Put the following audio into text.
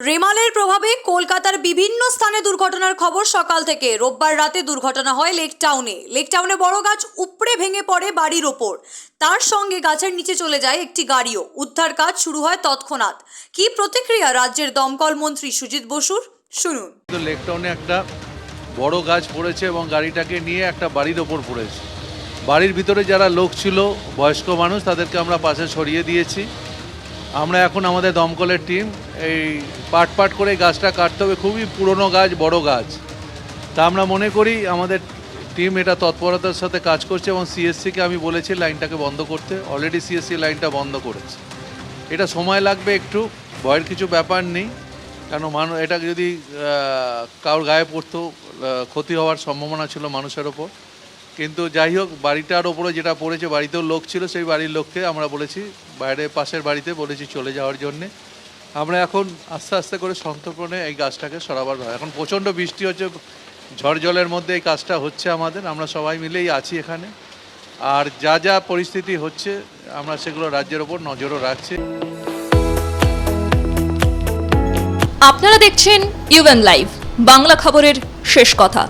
রেমালের প্রভাবে কলকাতার বিভিন্ন স্থানে দুর্ঘটনার খবর সকাল থেকে। রোববার রাতে দুর্ঘটনা হয় লেক টাউনে। লেক টাউনে বড় গাছ উপড়ে ভেঙে পড়ে বাড়ির ওপর। তার সঙ্গে গাছের নিচে চলে যায় একটি গাড়িও। উদ্ধার কাজ শুরু হয় তৎক্ষণাৎ। কি প্রতিক্রিয়া রাজ্যের দমকল মন্ত্রী সুজিত বসুর? শুনুন। তো লেকটাউনে একটা বড় গাছ পড়েছে এবং গাড়িটাকে নিয়ে একটা বাড়ির ওপর পড়েছে। বাড়ির ভিতরে যারা লোক ছিল, বয়স্ক মানুষ, তাদেরকে আমরা পাশে সরিয়ে দিয়েছি। আমরা এখন আমাদের দমকলের টিম এই পাট পাট করে গাছটা কাটতে হবে। খুবই পুরনো গাছ, বড় গাছ। তা আমরা মনে করি আমাদের টিম এটা তৎপরতার সাথে কাজ করছে এবং সিএসসিকে আমি বলেছি লাইনটাকে বন্ধ করতে। অলরেডি সিএসসি লাইনটা বন্ধ করেছে। এটা সময় লাগবে একটু, ভয়ের কিছু ব্যাপার নেই। কেন মানুষ এটা যদি কারোর গায়ে পড়তো ক্ষতি হওয়ার সম্ভাবনা ছিল মানুষের ওপর। কিন্তু যাই হোক, বাড়িটার ওপরে যেটা পড়েছে, বাড়িতেও লোক ছিল, সেই বাড়ির লোককে আমরা বলেছি, বাইরে পাশের বাড়িতে বলেছি চলে যাওয়ার জন্যে। আমরা এখন আস্তে আস্তে করে সন্তর্পণে এই গাছটাকে সরাবার হয় এখন প্রচণ্ড বৃষ্টি হচ্ছে, ঝড় জলের মধ্যে এই কাজটা হচ্ছে আমাদের, আমরা সবাই মিলেই আছি এখানে। আর যা যা পরিস্থিতি হচ্ছে, আমরা সেগুলো রাজ্যের ওপর নজরও রাখছি। আপনারা দেখছেন ইউএন লাইভ বাংলা খবরের শেষ কথা।